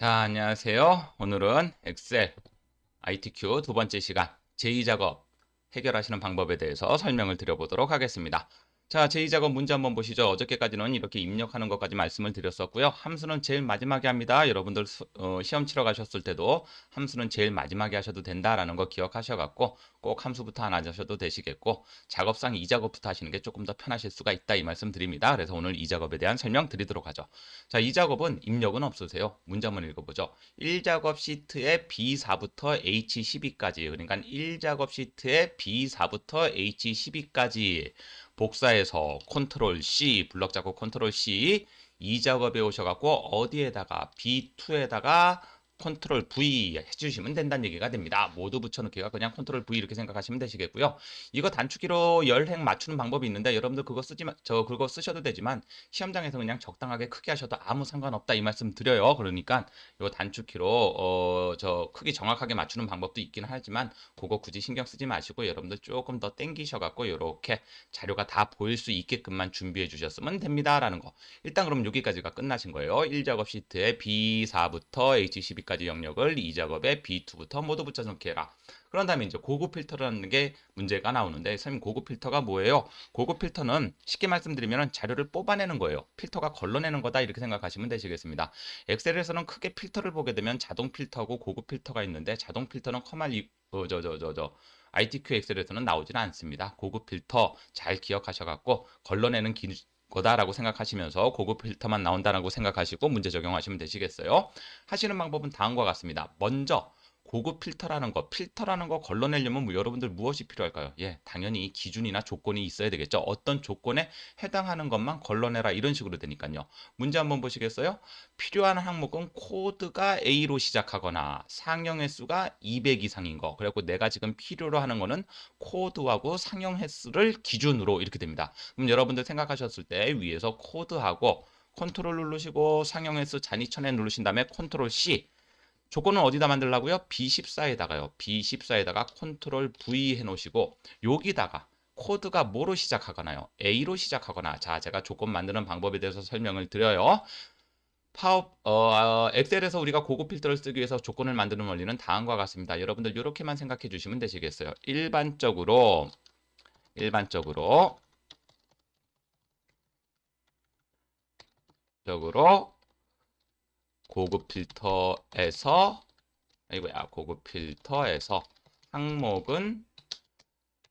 자, 안녕하세요. 오늘은 엑셀 ITQ 두 번째 시간 제2작업 해결하시는 방법에 대해서 설명을 드려보도록 하겠습니다. 자, 제2작업 문제 한번 보시죠. 어저께까지는 이렇게 입력하는 것까지 말씀을 드렸었고요. 함수는 제일 마지막에 합니다. 여러분들 수- 어, 시험 치러 가셨을 때도 함수는 제일 마지막에 하셔도 된다라는 거 기억하셔갖고 꼭 함수부터 안 하셔도 되시겠고 작업상 이 작업부터 하시는 게 조금 더 편하실 수가 있다 이 말씀 드립니다. 그래서 오늘 이 작업에 대한 설명 드리도록 하죠. 자, 이 작업은 입력은 없으세요. 문제 한번 읽어보죠. 1작업 시트의 B4부터 H12까지 그러니까 1작업 시트의 B4부터 H12까지 복사해서 컨트롤 C 블럭 잡고 컨트롤 C 이 작업에 오셔갖고 어디에다가 B2에다가 컨트롤 V 해주시면 된다는 얘기가 됩니다. 모두 붙여넣기가 그냥 컨트롤 V 이렇게 생각하시면 되시겠고요. 이거 단축키로 열행 맞추는 방법이 있는데 여러분들 그거 쓰지 마, 저 그거 쓰셔도 되지만 시험장에서 그냥 적당하게 크게 하셔도 아무 상관없다 이 말씀 드려요. 그러니까 이거 단축키로 어 저 크기 정확하게 맞추는 방법도 있긴 하지만 그거 굳이 신경 쓰지 마시고 여러분들 조금 더 땡기셔 갖고 이렇게 자료가 다 보일 수 있게끔만 준비해 주셨으면 됩니다라는 거. 일단 그럼 여기까지가 끝나신 거예요. 1작업 시트에 B4부터 H12 까지 영역을 2작업에 B2부터 모두 붙여넣기 해라. 그런 다음에 이제 고급 필터라는 게 문제가 나오는데 선생님 고급 필터가 뭐예요? 고급 필터는 쉽게 말씀드리면 자료를 뽑아내는 거예요. 필터가 걸러내는 거다 이렇게 생각하시면 되시겠습니다. 엑셀에서는 크게 필터를 보게 되면 자동 필터하고 고급 필터가 있는데 자동 필터는 커말 어, 저, 저, 저, 저, ITQ 엑셀에서는 나오지는 않습니다. 고급 필터 잘 기억하셔갖고 걸러내는 기, 거다라고 생각하시면서 고급 필터만 나온다라고 생각하시고 문제 적용하시면 되시겠어요. 하시는 방법은 다음과 같습니다. 먼저 고급 필터라는 거, 필터라는 거 걸러내려면 뭐 여러분들 무엇이 필요할까요? 예, 당연히 기준이나 조건이 있어야 되겠죠. 어떤 조건에 해당하는 것만 걸러내라 이런 식으로 되니까요. 문제 한번 보시겠어요? 필요한 항목은 코드가 A로 시작하거나 상형 횟수가 200 이상인 거. 그래갖고 내가 지금 필요로 하는 거는 코드하고 상형 횟수를 기준으로 이렇게 됩니다. 그럼 여러분들 생각하셨을 때 위에서 코드하고 컨트롤 누르시고 상형 횟수 잔이천에 누르신 다음에 컨트롤 C 조건은 어디다 만들라고요? B14에다가요. B14에다가 컨트롤 V 해놓으시고 여기다가 코드가 뭐로 시작하거나요? A로 시작하거나 자 제가 조건 만드는 방법에 대해서 설명을 드려요. 파워 어, 어, 엑셀에서 우리가 고급 필터를 쓰기 위해서 조건을 만드는 원리는 다음과 같습니다. 여러분들 이렇게만 생각해 주시면 되시겠어요. 일반적으로 일반적으로 적으로 고급 필터에서 아이고야 고급 필터에서 항목은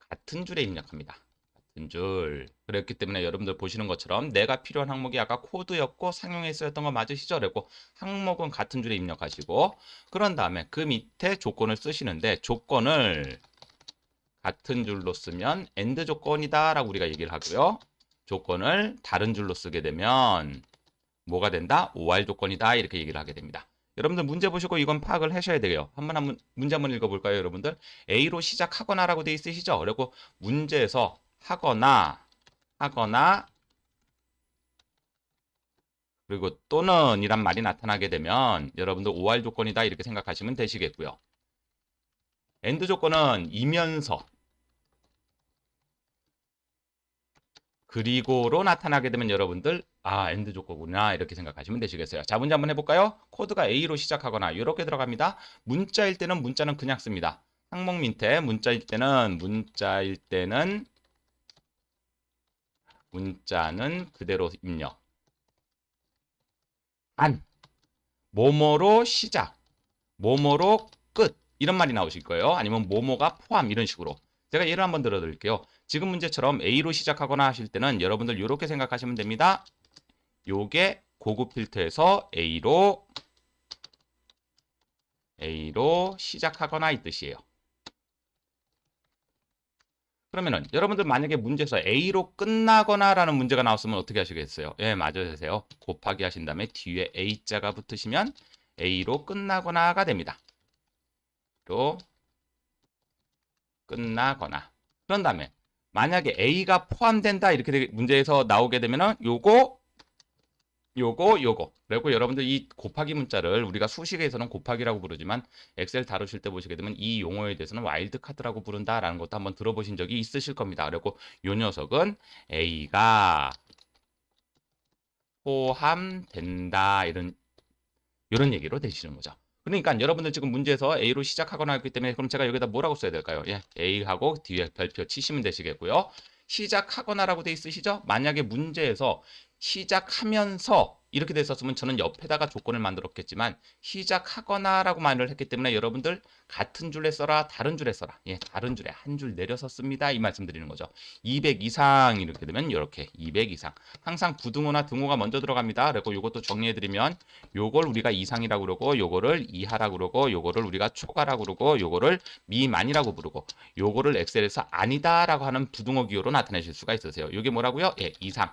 같은 줄에 입력합니다. 같은 줄. 그랬기 때문에 여러분들 보시는 것처럼 내가 필요한 항목이 아까 코드였고 상용에 쓰였던 거 맞으시죠? 그리고 항목은 같은 줄에 입력하시고 그런 다음에 그 밑에 조건을 쓰시는데 조건을 같은 줄로 쓰면 엔드 조건이다 라고 우리가 얘기를 하고요. 조건을 다른 줄로 쓰게 되면 뭐가 된다? OR 조건이다 이렇게 얘기를 하게 됩니다. 여러분들 문제 보시고 이건 파악을 하셔야 돼요. 한번 한번 문제 한번 읽어볼까요, 여러분들? A로 시작하거나라고 돼 있으시죠? 그리고 문제에서 하거나 하거나 그리고 또는 이란 말이 나타나게 되면 여러분들 OR 조건이다 이렇게 생각하시면 되시겠고요. 엔드 조건은 이면서 그리고로 나타나게 되면 여러분들 아 엔드 조건구나 이렇게 생각하시면 되시겠어요. 자 문제 한번 해볼까요? 코드가 A로 시작하거나 이렇게 들어갑니다. 문자일 때는 문자는 그냥 씁니다. 항목 밑에 문자일 때는 문자일 때는 문자는 그대로 입력. 안 모모로 시작 모모로 끝 이런 말이 나오실 거예요. 아니면 모모가 포함 이런 식으로 제가 예를 한번 들어드릴게요. 지금 문제처럼 A로 시작하거나 하실 때는 여러분들 이렇게 생각하시면 됩니다. 요게 고급 필터에서 A로 A로 시작하거나 이 뜻이에요. 그러면은 여러분들 만약에 문제에서 A로 끝나거나 라는 문제가 나왔으면 어떻게 하시겠어요? 예, 맞으세요. 곱하기 하신 다음에 뒤에 A자가 붙으시면 A로 끝나거나가 됩니다. 로 끝나거나 그런 다음에 만약에 A가 포함된다 이렇게 되- 문제에서 나오게 되면은 요거 요거 요거 그리고 여러분들 이 곱하기 문자를 우리가 수식에서는 곱하기라고 부르지만 엑셀 다루실 때 보시게 되면 이 용어에 대해서는 와일드 카드라고 부른다라는 것도 한번 들어보신 적이 있으실 겁니다. 그리고 요 녀석은 A가 포함된다 이런 이런 얘기로 되시는 거죠. 그러니까 여러분들 지금 문제에서 A로 시작하거나 했기 때문에 그럼 제가 여기다 뭐라고 써야 될까요? 예, A하고 뒤에 별표 치시면 되시겠고요. 시작하거나라고 돼 있으시죠? 만약에 문제에서 시작하면서 이렇게 됐었으면 저는 옆에다가 조건을 만들었겠지만 시작하거나라고 말을 했기 때문에 여러분들 같은 줄에 써라 다른 줄에 써라. 예 다른 줄에 한 줄 내려서 씁니다. 이 말씀 드리는 거죠. 200 이상 이렇게 되면 이렇게 200 이상. 항상 부등호나 등호가 먼저 들어갑니다. 그리고 이것도 정리해 드리면 요걸 우리가 이상이라고 그러고 요거를 이하라고 그러고 요거를 우리가 초과라고 그러고 요거를 미만이라고 부르고 요거를 엑셀에서 아니다라고 하는 부등호 기호로 나타내실 수가 있으세요. 요게 뭐라고요? 예 이상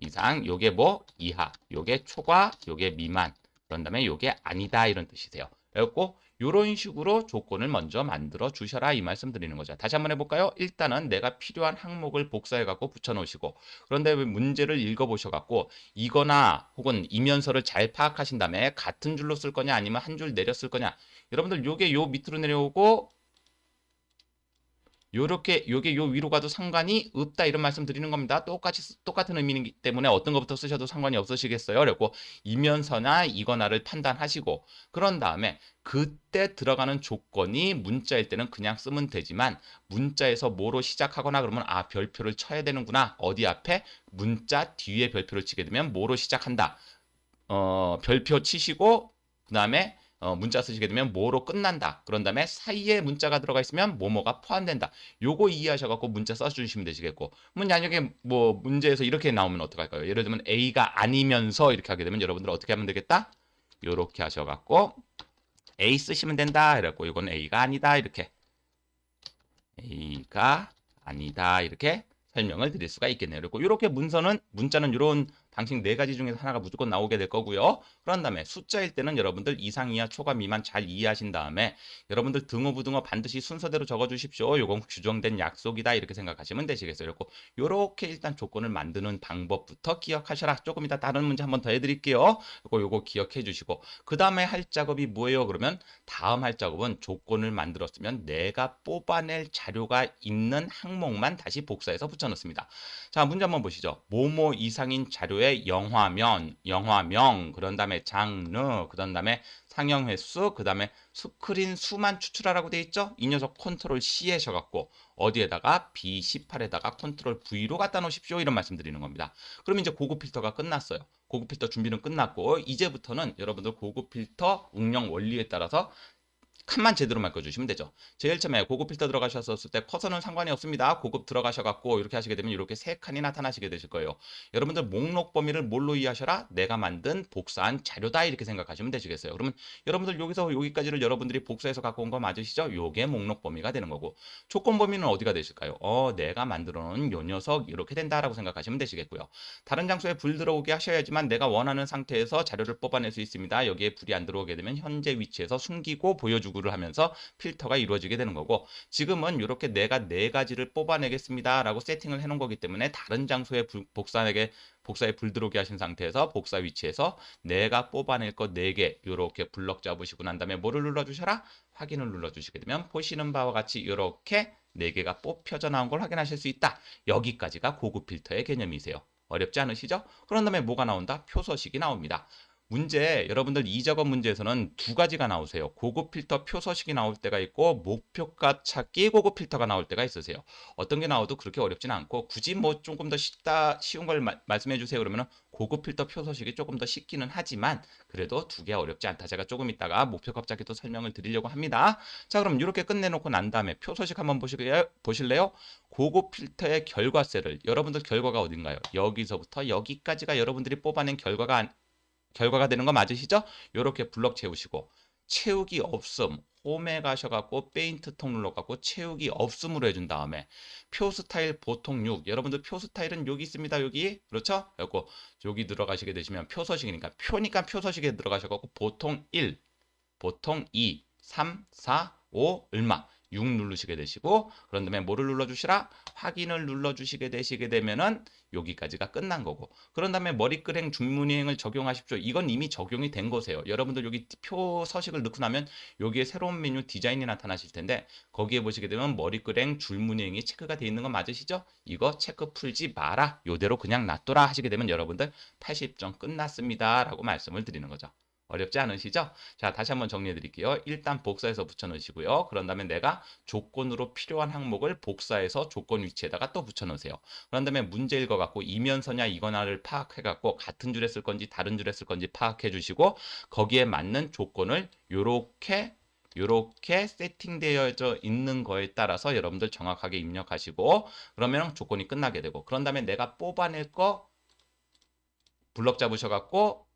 이상, 요게 뭐 이하, 요게 초과, 요게 미만. 그런 다음에 요게 아니다 이런 뜻이세요. 그래갖고 요런 식으로 조건을 먼저 만들어 주셔라 이 말씀 드리는 거죠. 다시 한번 해볼까요? 일단은 내가 필요한 항목을 복사해 갖고 붙여 놓으시고 그런데 문제를 읽어 보셔 갖고 이거나 혹은 이면서를 잘 파악하신 다음에 같은 줄로 쓸 거냐 아니면 한줄쓸 거냐 여러분들 요게 요 밑으로 내려오고 요렇게 요게 요 위로 가도 상관이 없다 이런 말씀 드리는 겁니다. 똑같이 쓰- 똑같은 의미이기 때문에 어떤 것부터 쓰셔도 상관이 없으시겠어요. 그리고 이면서나 이거나를 판단하시고 그런 다음에 그때 들어가는 조건이 문자일 때는 그냥 쓰면 되지만 문자에서 뭐로 시작하거나 그러면 아 별표를 쳐야 되는구나. 어디 앞에 문자 뒤에 별표를 치게 되면 뭐로 시작한다. 어 별표 치시고 그 다음에 어, 문자 쓰시게 되면 뭐로 끝난다. 그런 다음에 사이에 문자가 들어가 있으면 뭐뭐가 포함된다. 요거 이해하셔갖고 문자 써주시면 되시겠고. 만약에 뭐 문제에서 이렇게 나오면 어떡할까요? 예를 들면 A가 아니면서 이렇게 하게 되면 여러분들 어떻게 하면 되겠다? 요렇게 하셔갖고 A 쓰시면 된다. 이랬고 이건 A가 아니다. 이렇게 A가 아니다. 이렇게 설명을 드릴 수가 있겠네요. 그리고 이렇게 문서는 문자는 이런 방식 네 가지 중에서 하나가 무조건 나오게 될 거고요. 그런 다음에 숫자일 때는 여러분들 이상, 이하, 초과, 미만 잘 이해하신 다음에 여러분들 등호, 부등호 반드시 순서대로 적어 주십시오. 요건 규정된 약속이다 이렇게 생각하시면 되시겠어요. 그리고 요렇게 일단 조건을 만드는 방법부터 기억하셔라. 조금 이따 다른 문제 한번 더 해드릴게요. 요거 요거 기억해 주시고 그 다음에 할 작업이 뭐예요? 그러면 다음 할 작업은 조건을 만들었으면 내가 뽑아낼 자료가 있는 항목만 다시 복사해서 붙여넣습니다. 자 문제 한번 보시죠. 뭐뭐 이상인 자료 의 영화면, 영화명, 그런 다음에 장르, 그런 다음에 상영 횟수, 그 다음에 스크린 수만 추출하라고 돼 있죠? 이 녀석 컨트롤 C 하셔갖고 어디에다가 B18에다가 컨트롤 V로 갖다 놓으십시오. 이런 말씀 드리는 겁니다. 그럼 이제 고급 필터가 끝났어요. 고급 필터 준비는 끝났고 이제부터는 여러분들 고급 필터 응용 원리에 따라서 칸만 제대로 맡겨주시면 되죠. 제일 처음에 고급 필터 들어가셨을 때 커서는 상관이 없습니다. 고급 들어가셔갖고 이렇게 하시게 되면 이렇게 세 칸이 나타나시게 되실 거예요. 여러분들 목록 범위를 뭘로 이해하셔라? 내가 만든 복사한 자료다 이렇게 생각하시면 되시겠어요. 그러면 여러분들 여기서 여기까지를 여러분들이 복사해서 갖고 온 거 맞으시죠? 요게 목록 범위가 되는 거고 조건 범위는 어디가 되실까요? 어, 내가 만들어 놓은 요 녀석 이렇게 된다라고 생각하시면 되시겠고요. 다른 장소에 불 들어오게 하셔야지만 내가 원하는 상태에서 자료를 뽑아낼 수 있습니다. 여기에 불이 안 들어오게 되면 현재 위치에서 숨기고 보여주고 를 하면서 필터가 이루어지게 되는 거고 지금은 이렇게 내가 네 가지를 뽑아내겠습니다 라고 세팅을 해놓은 거기 때문에 다른 장소에 불- 복사에게 복사에 불 들어오게 하신 상태에서 복사 위치에서 내가 뽑아낼 것 4개 이렇게 블럭 잡으시고 난 다음에 뭐를 눌러주셔라? 확인을 눌러주시게 되면 보시는 바와 같이 이렇게 4개가 뽑혀져 나온 걸 확인하실 수 있다. 여기까지가 고급 필터의 개념이세요. 어렵지 않으시죠? 그런 다음에 뭐가 나온다? 표서식이 나옵니다. 문제 여러분들 이 작업 문제에서는 두 가지가 나오세요. 고급 필터 표서식이 나올 때가 있고 목표값 찾기 고급 필터가 나올 때가 있으세요. 어떤 게 나와도 그렇게 어렵지는 않고 굳이 뭐 조금 더 쉽다 쉬운 걸 마- 말씀해 주세요 그러면 고급 필터 표서식이 조금 더 쉽기는 하지만 그래도 두 개 어렵지 않다. 제가 조금 있다가 목표값 찾기도 설명을 드리려고 합니다. 자 그럼 이렇게 끝내놓고 난 다음에 표서식 한번 보실래요? 보실래요? 고급 필터의 결과셀을 여러분들 결과가 어딘가요? 여기서부터 여기까지가 여러분들이 뽑아낸 결과가 안- 결과가 되는 거 맞으시죠? 이렇게 블럭 채우시고 채우기 없음 홈에 가셔갖고 페인트 통 눌러갖고 채우기 없음으로 해준 다음에 표 스타일 보통 6 여러분들 표 스타일은 여기 있습니다 여기 그렇죠? 그리고 여기 들어가시게 되시면 표 서식이니까 표니까 표 서식에 들어가셔갖고 보통 1 보통 2 3 4 5 얼마 6 누르시게 되시고 그런 다음에 뭐를 눌러주시라 확인을 눌러주시게 되시게 되면은 여기까지가 끝난 거고 그런 다음에 머리끄행 중문이행을 적용하십시오. 이건 이미 적용이 된 거세요. 여러분들 여기 표 서식을 넣고 나면 여기에 새로운 메뉴 디자인이 나타나실 텐데 거기에 보시게 되면 머리끄행 줄무늬행이 체크가 되어 있는 거 맞으시죠? 이거 체크 풀지 마라. 요대로 그냥 놔둬라 하시게 되면 여러분들 80점 끝났습니다. 라고 말씀을 드리는 거죠. 어렵지 않으시죠? 자, 다시 한번 정리해 드릴게요. 일단 복사해서 붙여 넣으시고요. 그런 다음에 내가 조건으로 필요한 항목을 복사해서 조건 위치에다가 또 붙여 넣으세요. 그런 다음에 문제 읽어 갖고 이면서냐 이거나를 파악해 갖고 같은 줄에 쓸 건지 다른 줄에 쓸 건지 파악해 주시고 거기에 맞는 조건을 요렇게 요렇게 세팅되어져 있는 거에 따라서 여러분들 정확하게 입력하시고 그러면 조건이 끝나게 되고 그런 다음에 내가 뽑아낼 거 블럭 잡으셔 갖고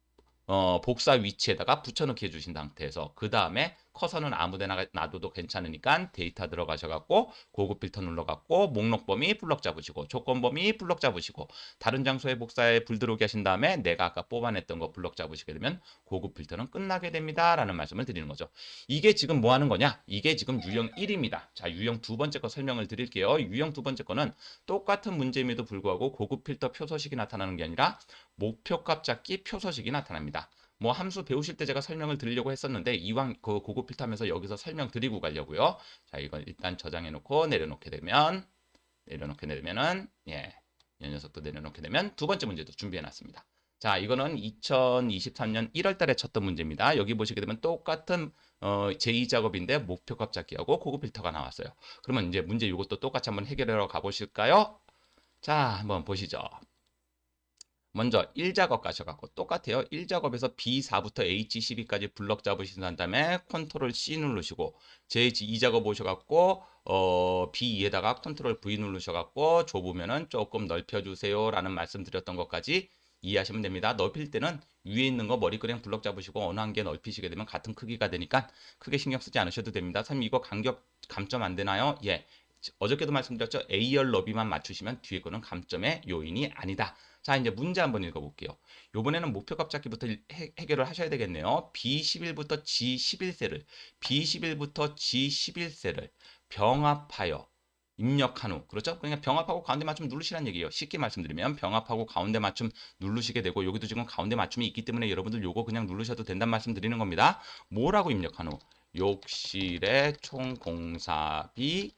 어, 복사 위치에다가 붙여넣기 해주신 상태에서 그 다음에 커서는 아무데나 놔둬도 괜찮으니까 데이터 들어가셔갖고 고급 필터 눌러갖고 목록 범위 블럭 잡으시고 조건 범위 블럭 잡으시고 다른 장소에 복사에 불 들어오게 하신 다음에 내가 아까 뽑아냈던 거 블럭 잡으시게 되면 고급 필터는 끝나게 됩니다. 라는 말씀을 드리는 거죠. 이게 지금 뭐 하는 거냐? 이게 지금 유형 1입니다. 자 유형 두 번째 거 설명을 드릴게요. 유형 두 번째 거는 똑같은 문제임에도 불구하고 고급 필터 표서식이 나타나는 게 아니라 목표값 잡기 표서식이 나타납니다 뭐 함수 배우실 때 제가 설명을 드리려고 했었는데 이왕 그 고급 필터하면서 여기서 설명 드리고 가려고요. 자, 이건 일단 저장해 놓고 내려놓게 되면 내려놓게 되면은 예. 이 녀석도 내려놓게 되면 두 번째 문제도 준비해 놨습니다. 자, 이거는 2023년 1월 달에 쳤던 문제입니다. 여기 보시게 되면 똑같은 어, 제2 작업인데 목표 값 잡기하고 고급 필터가 나왔어요. 그러면 이제 문제 이것도 똑같이 한번 해결하러 가보실까요? 자, 한번 보시죠. 먼저 1작업 가셔갖고 똑같아요. 1작업에서 B4부터 H12까지 블럭 잡으신 다음에 컨트롤 C 누르시고 제2작업 오셔갖고 어, B2에다가 컨트롤 V 누르셔갖고 좁으면은 조금 넓혀주세요 라는 말씀 드렸던 것까지 이해하시면 됩니다. 넓힐 때는 위에 있는 거 머리끄냥 블럭 잡으시고 어느 한 개 넓히시게 되면 같은 크기가 되니까 크게 신경 쓰지 않으셔도 됩니다. 선생님 이거 간격 감점 안 되나요? 예. 어저께도 말씀드렸죠. A열 너비만 맞추시면 뒤에 거는 감점의 요인이 아니다. 자, 이제 문제 한번 읽어볼게요. 요번에는 목표값 잡기부터 해, 결을 하셔야 되겠네요. B11부터 G11셀을, B11부터 G11셀을 병합하여 입력한 후, 그렇죠? 그러니까 병합하고 가운데 맞춤 누르시라는 얘기예요. 쉽게 말씀드리면 병합하고 가운데 맞춤 누르시게 되고 여기도 지금 가운데 맞춤이 있기 때문에 여러분들 요거 그냥 누르셔도 된다는 말씀 드리는 겁니다. 뭐라고 입력한 후? 욕실의 총 공사비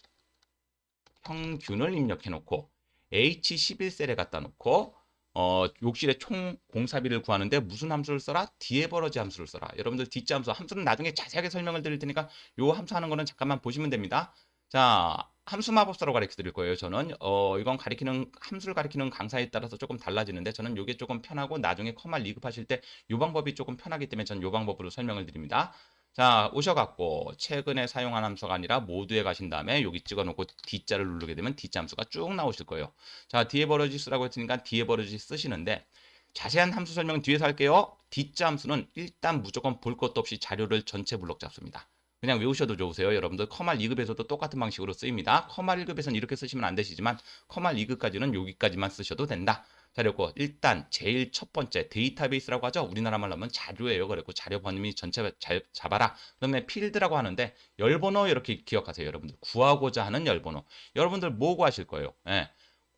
평균을 입력해 놓고 H11셀에 갖다 놓고 어, 욕실의 총 공사비를 구하는데 무슨 함수를 써라? 뒤에 버러지 함수를 써라. 여러분들 뒷자 함수, 함수는 나중에 자세하게 설명을 드릴 테니까 요 함수 하는 거는 잠깐만 보시면 됩니다. 자, 함수 마법사로 가르쳐 드릴 거예요. 저는 어, 이건 가리키는 함수를 가리키는 강사에 따라서 조금 달라지는데 저는 요게 조금 편하고 나중에 커말 리급하실 때 요 방법이 조금 편하기 때문에 저는 요 방법으로 설명을 드립니다. 자, 오셔갖고 최근에 사용한 함수가 아니라 모두에 가신 다음에 여기 찍어놓고 D자를 누르게 되면 D자 함수가 쭉 나오실 거예요. 자, 뒤에 버러지 쓰라고 했으니까 뒤에 버러지 쓰시는데 자세한 함수 설명 뒤에서 할게요. D자 함수는 일단 무조건 볼 것도 없이 자료를 전체 블록 잡습니다. 그냥 외우셔도 좋으세요. 여러분들 커말 2급에서도 똑같은 방식으로 쓰입니다. 커말 1급에서는 이렇게 쓰시면 안 되시지만 커말 2급까지는 여기까지만 쓰셔도 된다. 자료고 일단 제일 첫 번째 데이터베이스라고 하죠. 우리나라 말로 하면 자료예요. 그랬고 자료 번미 전체 잘 잡아라. 그다음에 필드라고 하는데 열번호 이렇게 기억하세요. 여러분들 구하고자 하는 열번호. 여러분들 뭐 구하실 거예요? 예.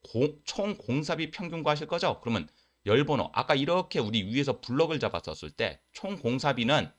공, 총 공사비 평균 구하실 거죠? 그러면 열번호 아까 이렇게 우리 위에서 블럭을 잡았었을 때 총 공사비는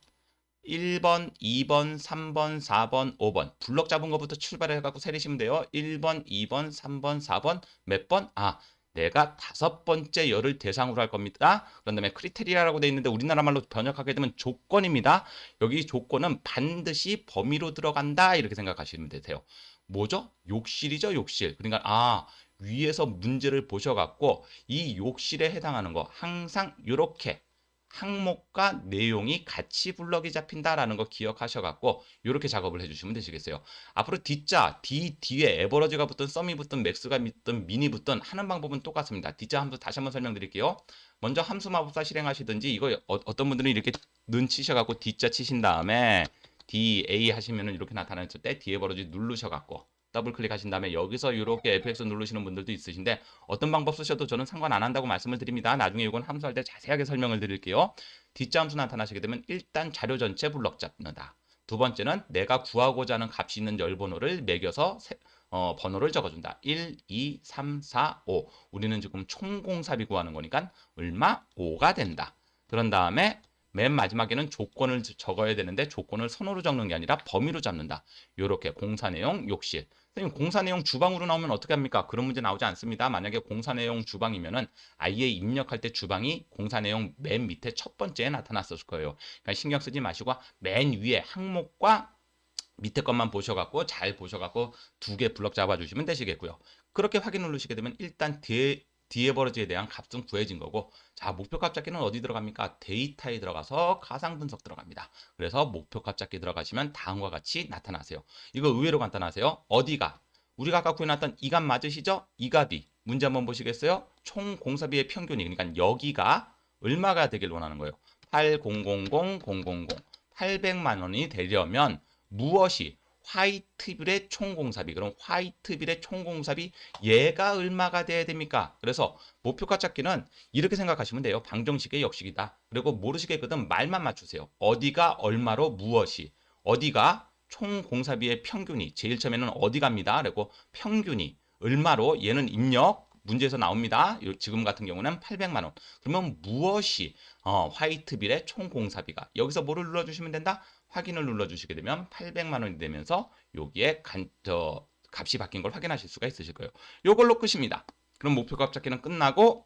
1번, 2번, 3번, 4번, 5번 블럭 잡은 것부터 출발해 갖고 세리시면 돼요. 1번, 2번, 3번, 4번 몇 번? 아 내가 다섯 번째 열을 대상으로 할 겁니다. 그런 다음에 크리테리아라고 되어 있는데 우리나라 말로 번역하게 되면 조건입니다. 여기 조건은 반드시 범위로 들어간다 이렇게 생각하시면 되세요. 뭐죠? 욕실이죠, 욕실. 그러니까 아 위에서 문제를 보셔갖고 이 욕실에 해당하는 거 항상 이렇게 항목과 내용이 같이 블럭이 잡힌다라는 거 기억하셔갖고 이렇게 작업을 해주시면 되시겠어요. 앞으로 D자, D 뒤에 에버러지가 붙든 썸이 붙든 맥스가 붙든 미니 붙든 하는 방법은 똑같습니다. D자 함수 다시 한번 설명드릴게요. 먼저 함수 마법사 실행하시든지 이거 어, 떤 분들은 이렇게 는 치셔갖고 D자 치신 다음에 D, A 하시면은 이렇게 나타났을 때 뒤에 버러지 누르셔갖고 더블 클릭하신 다음에 여기서 이렇게 FX 누르시는 분들도 있으신데 어떤 방법 쓰셔도 저는 상관 안 한다고 말씀을 드립니다. 나중에 이건 함수할 때 자세하게 설명을 드릴게요. 뒷자 함수 나타나시게 되면 일단 자료 전체 블럭 잡는다. 두 번째는 내가 구하고자 하는 값이 있는 열 번호를 매겨서 세- 어, 번호를 적어준다. 1, 2, 3, 4, 5. 우리는 지금 총 공삽이 구하는 거니까 얼마? 5가 된다. 그런 다음에 맨 마지막에는 조건을 적어야 되는데 조건을 선호로 적는 게 아니라 범위로 잡는다. 요렇게 공사 내용 욕실. 선생님 공사 내용 주방으로 나오면 어떻게 합니까? 그런 문제 나오지 않습니다. 만약에 공사 내용 주방이면은 아예 입력할 때 주방이 공사 내용 맨 밑에 첫 번째에 나타났을 거예요. 그러니까 신경 쓰지 마시고 맨 위에 항목과 밑에 것만 보셔갖고 잘 보셔갖고 두 개 블럭 잡아주시면 되시겠고요. 그렇게 확인 누르시게 되면 일단 뒤 에, 뒤에 버러지에 대한 값은 구해진 거고 자 목표값 잡기는 어디 들어갑니까? 데이터에 들어가서 가상 분석 들어갑니다. 그래서 목표값 잡기 들어가시면 다음과 같이 나타나세요. 이거 의외로 간단하세요. 어디가? 우리가 아까 구해놨던 이 값 맞으시죠? 이 값이 문제 한번 보시겠어요? 총 공사비의 평균이 그러니까 여기가 얼마가 되길 원하는 거예요. 8000000 800만 원이 되려면 무엇이 화이트빌의 총공사비 그럼 화이트빌의 총공사비 얘가 얼마가 돼야 됩니까? 그래서 목표가 찾기는 이렇게 생각하시면 돼요. 방정식의 역식이다. 그리고 모르시겠거든 말만 맞추세요. 어디가 얼마로 무엇이 어디가 총공사비의 평균이 제일 처음에는 어디 갑니다. 그리고 평균이 얼마로 얘는 입력 문제에서 나옵니다. 요- 지금 같은 경우는 800만 원. 그러면 무엇이 어, 화이트빌의 총공사비가 여기서 뭐를 눌러주시면 된다? 확인을 눌러주시게 되면 800만 원이 되면서 여기에 간, 저, 값이 바뀐 걸 확인하실 수가 있으실 거예요. 요걸로 끝입니다. 그럼 목표값 찾기는 끝나고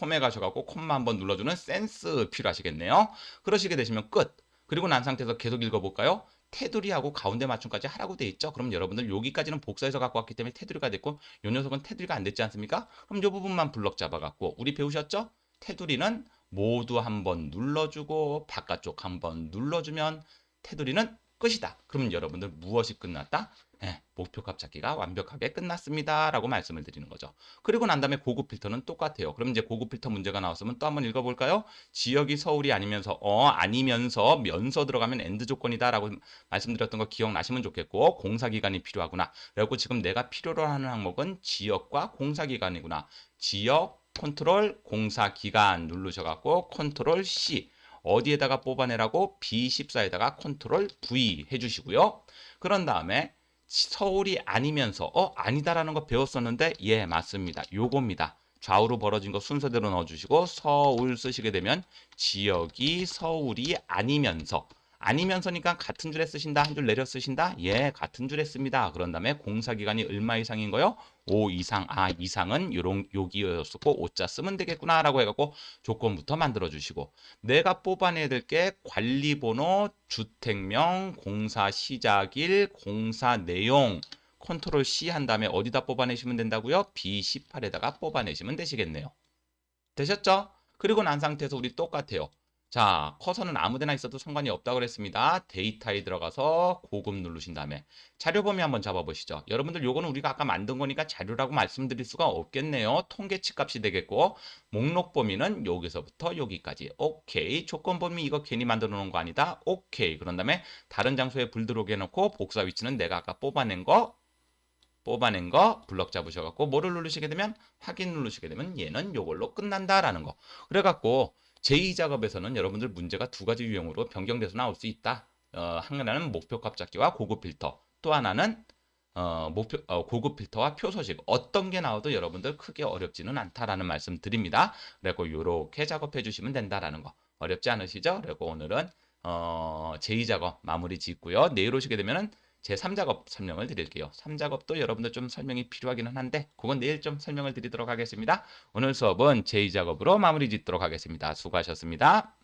홈에 가셔갖고 콤마 한번 눌러주는 센스 필요하시겠네요. 그러시게 되시면 끝. 그리고 난 상태에서 계속 읽어볼까요? 테두리하고 가운데 맞춤까지 하라고 돼 있죠. 그럼 여러분들 여기까지는 복사해서 갖고 왔기 때문에 테두리가 됐고 요 녀석은 테두리가 안 됐지 않습니까? 그럼 요 부분만 블럭 잡아갖고 우리 배우셨죠? 테두리는 모두 한번 눌러주고 바깥쪽 한번 눌러주면 테두리는 끝이다. 그러면 여러분들 무엇이 끝났다? 예, 목표값 찾기가 완벽하게 끝났습니다. 라고 말씀을 드리는 거죠. 그리고 난 다음에 고급 필터는 똑같아요. 그럼 이제 고급 필터 문제가 나왔으면 또 한번 읽어볼까요? 지역이 서울이 아니면서 어 아니면서 면서 들어가면 엔드 조건이다 라고 말씀드렸던 거 기억나시면 좋겠고 공사기간이 필요하구나. 그리고 지금 내가 필요로 하는 항목은 지역과 공사기간이구나. 지역 컨트롤 공사 기간 누르셔갖고 컨트롤 C 어디에다가 뽑아내라고 B14에다가 컨트롤 V 해주시고요. 그런 다음에 서울이 아니면서 어 아니다라는 거 배웠었는데 예 맞습니다. 요겁니다. 좌우로 벌어진 거 순서대로 넣어주시고 서울 쓰시게 되면 지역이 서울이 아니면서 아니면서니까 같은 줄에 쓰신다 한 줄 내려 쓰신다 예 같은 줄에 씁니다 그런 다음에 공사 기간이 얼마 이상인 거요 5 이상 아 이상은 요런 여기였었고 5자 쓰면 되겠구나라고 해갖고 조건부터 만들어 주시고 내가 뽑아내야 될 게 관리번호 주택명 공사 시작일 공사 내용 컨트롤 C 한 다음에 어디다 뽑아내시면 된다고요 B18에다가 뽑아내시면 되시겠네요 되셨죠? 그리고 난 상태에서 우리 똑같아요. 자, 커서는 아무데나 있어도 상관이 없다고 그랬습니다. 데이터에 들어가서 고급 누르신 다음에 자료 범위 한번 잡아보시죠. 여러분들 요거는 우리가 아까 만든 거니까 자료라고 말씀드릴 수가 없겠네요. 통계치 값이 되겠고 목록 범위는 여기서부터 여기까지. 오케이. 조건 범위 이거 괜히 만들어 놓은 거 아니다. 오케이. 그런 다음에 다른 장소에 불 들어오게 해놓고 복사 위치는 내가 아까 뽑아낸 거 뽑아낸 거 블럭 잡으셔갖고 뭐를 누르시게 되면 확인 누르시게 되면 얘는 요걸로 끝난다라는 거. 그래갖고 제2작업에서는 여러분들 문제가 두 가지 유형으로 변경돼서 나올 수 있다. 어, 하나는 목표값 잡기와 고급 필터. 또 하나는 어, 목표 어, 고급 필터와 표소식 어떤 게 나와도 여러분들 크게 어렵지는 않다라는 말씀 드립니다. 그리고 요렇게 작업해 주시면 된다라는 거 어렵지 않으시죠? 그리고 오늘은 어, 제2작업 마무리 짓고요. 내일 오시게 되면은 제 3작업 설명을 드릴게요. 3작업도 여러분들 좀 설명이 필요하기는 한데 그건 내일 좀 설명을 드리도록 하겠습니다. 오늘 수업은 제2작업으로 마무리 짓도록 하겠습니다. 수고하셨습니다.